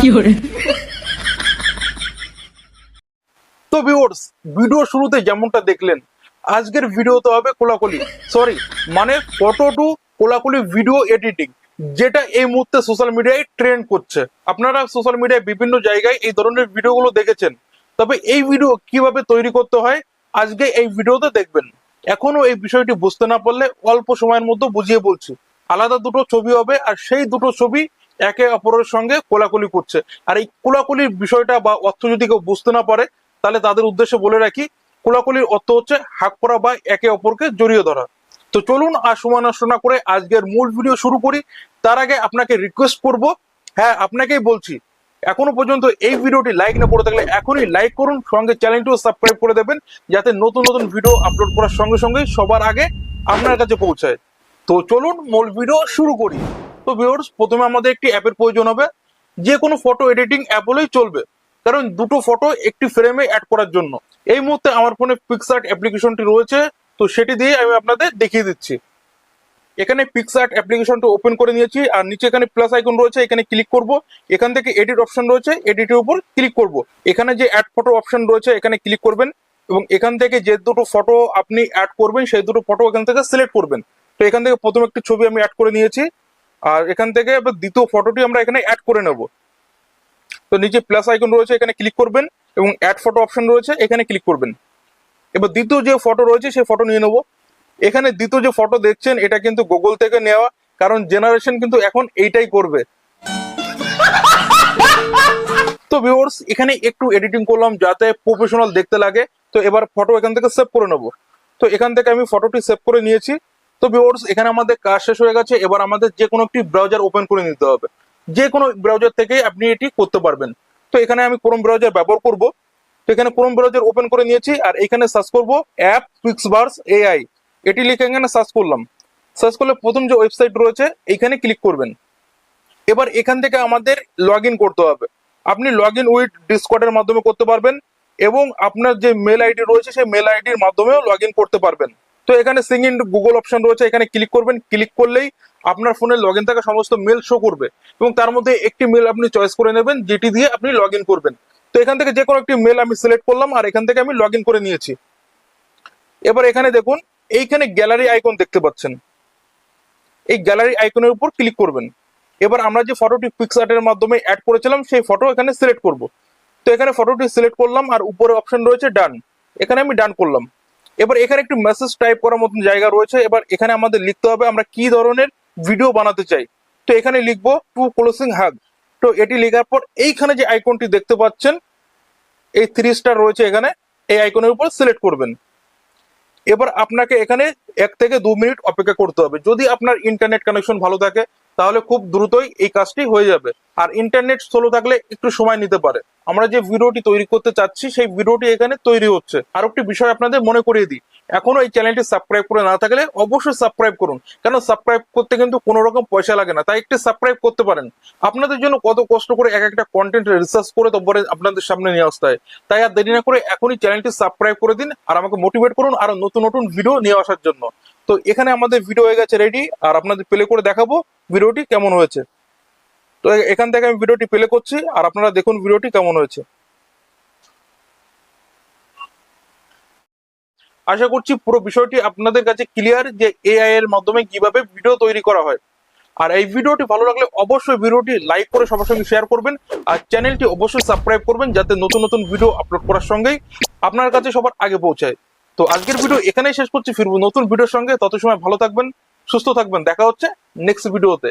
তো viewers video শুরুতে যেমনটা দেখলেন, আজকের ভিডিওতে হবে কোলাকুলি। সরি মানে ফটো টু কোলাকুলি ভিডিও এডিটিং যেটা এই মুহূর্তে সোশ্যাল মিডিয়ায় ট্রেন্ড করছে। আপনারা সোশ্যাল মিডিয়ায় বিভিন্ন জায়গায় এই ধরনের ভিডিওগুলো দেখেছেন। তবে এই ভিডিও কীভাবে তৈরি করতে হয়, আজকে এই ভিডিওতে দেখবেন। এখনও এই বিষয়টি বুঝতে না পারলে অল্প সময়ের মধ্যে বুঝিয়ে বলছি। আলাদা দুটো ছবি হবে আর সেই দুটো ছবি একে অপরের সঙ্গে কোলাকুলি করছে। আর এই কোলাকুলির বিষয়টা বা অর্থ যদি কেউ বুঝতে না পারে, তাহলে তাদের উদ্দেশ্যে বলে রাখি, কোলাকুলির অর্থ হচ্ছে হাক করা বা একে অপরকে জড়িয়ে ধরা। তো চলুন আর সময় নষ্ট না করে আজকের মূল ভিডিও শুরু করি। তার আগে আপনাকে রিকোয়েস্ট করব হ্যাঁ আপনাকেই বলছি, এখনও পর্যন্ত এই ভিডিওটি লাইক না করে থাকলে এখনই লাইক করুন, সঙ্গে চ্যানেলটিও সাবস্ক্রাইব করে দেবেন, যাতে নতুন নতুন ভিডিও আপলোড করার সঙ্গে সঙ্গে সবার আগে আপনার কাছে পৌঁছায়। তো চলুন মূল ভিডিও শুরু করি। তো ভিউয়ার্স প্রথমে আমাদের একটি অ্যাপের প্রয়োজন হবে। যে কোনো ফটো এডিটিং অ্যাপ হলেই চলবে। কারণ দুটো ফটো একটি ফ্রেমে অ্যাড করার জন্য। এই মুহূর্তে আমার ফোনে পিক্সার্ট অ্যাপ্লিকেশনটি রয়েছে। তো সেটি দিয়ে আমি আপনাদের দেখিয়ে দিচ্ছি। এখানে পিক্সার্ট অ্যাপ্লিকেশনটা ওপেন করে নিয়েছি। আর নিচে এখানে প্লাস আইকন রয়েছে। এখানে ক্লিক করব। এখান থেকে এডিট অপশন রয়েছে। এডিটের উপর ক্লিক করব। এখানে যে অ্যাড ফটো অপশন রয়েছে, এখানে ক্লিক করবেন। এবং এখান থেকে যে দুটো ফটো আপনি অ্যাড করবেন, সেই দুটো ফটো এখান থেকে সিলেক্ট করবেন। তো এখান থেকে প্রথম একটি ছবি আমি অ্যাড করে নিয়েছি। আর এখান থেকে এবার দ্বিতীয় ফটোটি আমরা এখানে অ্যাড করে নেব। তো নিচে প্লাস আইকন রয়েছে, এখানে ক্লিক করবেন এবং অ্যাড ফটো অপশন রয়েছে, এখানে ক্লিক করবেন। এবার দ্বিতীয় যে ফটো রয়েছে, সেই ফটো নিয়ে নেব। এখানে দ্বিতীয় যে ফটো দেখছেন, এটা কিন্তু গুগল থেকে নেওয়া, কারণ জেনারেশন কিন্তু এখন এইটাই করবে। তো ভিউয়ার্স এখানে একটু এডিটিং করলাম যাতে প্রফেশনাল দেখতে লাগে। তো এবার ফটো এখান থেকে সেভ করে নেব। তো এখান থেকে আমি ফটোটি সেভ করে নিয়েছি। তো ভিউয়ার্স এখানে আমাদের কাজ শেষ হয়ে গেছে। এবার আমাদের যে কোনো একটি ব্রাউজার ওপেন করে নিতে হবে। যে কোনো ব্রাউজার থেকে আপনি এটি করতে পারবেন। তো এখানে আমি ক্রোম ব্রাউজার ব্যবহার করব। তো এখানে ক্রোম ব্রাউজার ওপেন করে নিয়েছি আর এখানে সার্চ করব অ্যাপ পিক্সবার্স এআই এটি লিখে এখানে সার্চ করলাম। সার্চ করলে প্রথম যে ওয়েবসাইট রয়েছে, এইখানে ক্লিক করবেন। এবার এখান থেকে আমাদের লগ করতে হবে। আপনি লগ ইন উইথ ডিসকর্ডের মাধ্যমে করতে পারবেন এবং আপনার যে মেল আইডি রয়েছে, সেই মেল আইডির মাধ্যমেও লগ করতে পারবেন। তো এখানে সিং ইন গুগল অপশন রয়েছে, এখানে ক্লিক করবেন ক্লিক করলেই আপনার ফোনে লগ ইন থাকা সমস্ত মেল শো করবে এবং তার মধ্যে একটি মেল আপনি চয়েস করে নেবেন, যেটি দিয়ে আপনি লগ করবেন। তো এখান থেকে যে কোনো একটি মেল আমি সিলেক্ট করলাম আর এখান থেকে আমি লগ করে নিয়েছি। এবার এখানে দেখুন, এইখানে গ্যালারি আইকন দেখতে পাচ্ছেন। এই গ্যালারি আইকনের উপর ক্লিক করবেন। এবার আমরা যে ফটোটি পিক্সার্টের মাধ্যমে অ্যাড করেছিলাম, সেই ফটো এখানে সিলেক্ট করব। তো এখানে ফটোটি সিলেক্ট করলাম আর উপরে অপশন রয়েছে ডান এখানে আমি ডান করলাম। এবার এখানে একটু মেসেজ টাইপ করার মতন জায়গা রয়েছে। এবার এখানে আমাদের লিখতে হবে আমরা কি ধরনের ভিডিও বানাতে চাই। তো এখানে লিখব টু ক্লোজিং হাগ তো এটি লেখার পর এইখানে যে আইকনটি দেখতে পাচ্ছেন, এই থ্রি স্টার রয়েছে এখানে, এই আইকনের উপর সিলেক্ট করবেন। এবার আপনাকে এখানে এক থেকে দু মিনিট অপেক্ষা করতে হবে। যদি আপনার ইন্টারনেট কানেকশন ভালো থাকে তাহলে খুব দ্রুতই এই কাজটি হয়ে যাবে। আর ইন্টারনেট স্লো থাকলে একটু সময় নিতে পারে। আমরা যে ভিডিওটি তৈরি করতে চাচ্ছি, সেই ভিডিওটি এখানে তৈরি হচ্ছে। আর একটি বিষয় আপনাদের মনে করিয়ে দিই। এখনও এই চ্যানেলটি সাবস্ক্রাইব করে না থাকলে অবশ্যই সাবস্ক্রাইব করুন। কেন সাবস্ক্রাইব করতে কিন্তু কোনো রকম পয়সা লাগে না, তাই একটি সাবস্ক্রাইব করতে পারেন। আপনাদের জন্য কত কষ্ট করে এক একটা কন্টেন্ট রিসার্চ করে তারপরে আপনাদের সামনে নিয়ে আসতে হয়। তাই আর দেরি না করে এখনই চ্যানেলটি সাবস্ক্রাইব করে দিন আর আমাকে মোটিভেট করুন আরও নতুন নতুন ভিডিও নিয়ে আসার জন্য। তো এখানে আমাদের ভিডিও হয়ে গেছে রেডি আর আপনাদের প্লে করে দেখাবো। ভিডিওটি কেমন হয়েছে? তো এখান থেকে আমি ভিডিওটি প্লে করছি, আর আপনারা দেখুন ভিডিওটি কেমন হয়েছে। আশা করছি পুরো বিষয়টি আপনাদের কাছে ক্লিয়ার যে এআই এর মাধ্যমে কীভাবে ভিডিও তৈরি করা হয়। আর এই ভিডিওটি ভালো লাগলে অবশ্যই ভিডিওটি লাইক করে সবার সঙ্গে শেয়ার করবেন, আর চ্যানেলটি অবশ্যই সাবস্ক্রাইব করবেন যাতে নতুন নতুন ভিডিও আপলোড করার সঙ্গেই আপনার কাছে সবার আগে পৌঁছায়। তো আজকের ভিডিও এখানেই শেষ করছি, ফিরবো নতুন ভিডিওর সঙ্গে তত সময় ভালো থাকবেন। সুস্থ থাকবেন। দেখা হচ্ছে নেক্সট ভিডিওতে